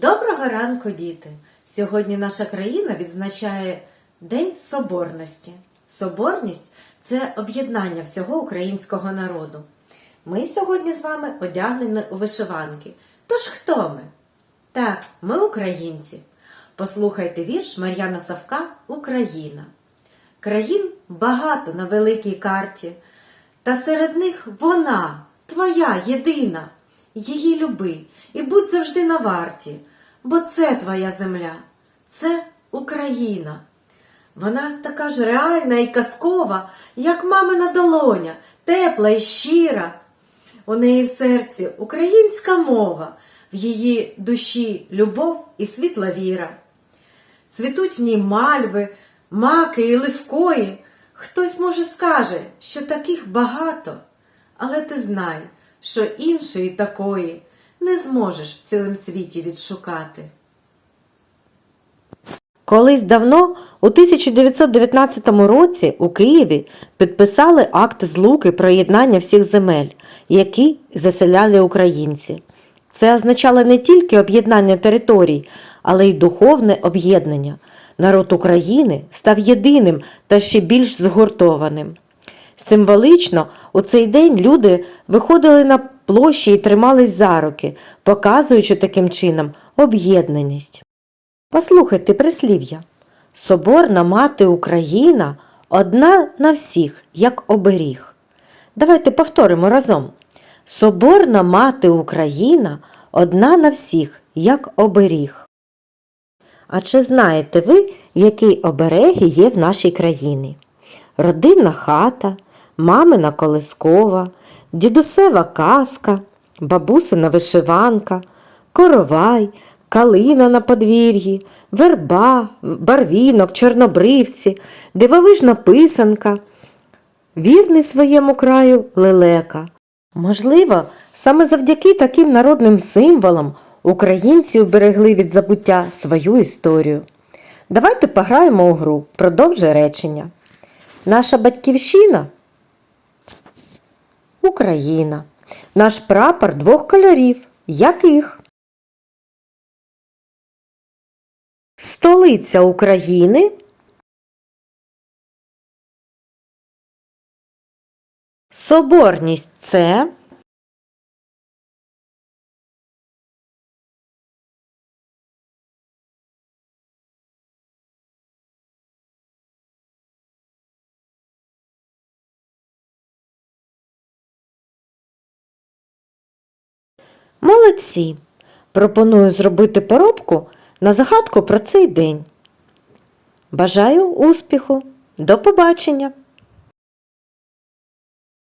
Доброго ранку, діти! Сьогодні наша країна відзначає День Соборності. Соборність це об'єднання всього українського народу. Ми сьогодні з вами одягнені у вишиванки. Тож хто ми? Так, ми українці. Послухайте вірш Мар'яна Савка Україна. Країн багато на великій карті, та серед них вона, твоя єдина. Її люби і будь завжди на варті, бо це твоя земля, це Україна. Вона така ж реальна і казкова, як мамина долоня, тепла і щира. У неї в серці українська мова, в її душі любов і світла віра. Цвітуть в ній мальви, маки і ливкої. Хтось, може, скаже, що таких багато, але ти знай, що іншої такої не зможеш в цілому світі відшукати. Колись давно, у 1919 році, у Києві підписали акт злуки про єднання всіх земель, які заселяли українці. Це означало не тільки об'єднання територій, але й духовне об'єднання. Народ України став єдиним та ще більш згуртованим. Символічно у цей день люди виходили на площі і тримались за руки, показуючи таким чином об'єднаність. Послухайте прислів'я. Соборна мати Україна одна на всіх, як оберіг. Давайте повторимо разом. Соборна мати Україна одна на всіх, як оберіг. А чи знаєте ви, які обереги є в нашій країні? Родинна хата, мамина колискова, дідусева казка, бабусина вишиванка, коровай, калина на подвір'ї, верба, барвінок, чорнобривці, дивовижна писанка, вірний своєму краю лелека. Можливо, саме завдяки таким народним символам українці уберегли від забуття свою історію. Давайте пограємо у гру, продовжуй речення. Наша батьківщина Україна. Наш прапор двох кольорів. Яких? Столиця України. Соборність це. Молодці! Пропоную зробити поробку на загадку про цей день. Бажаю успіху! До побачення!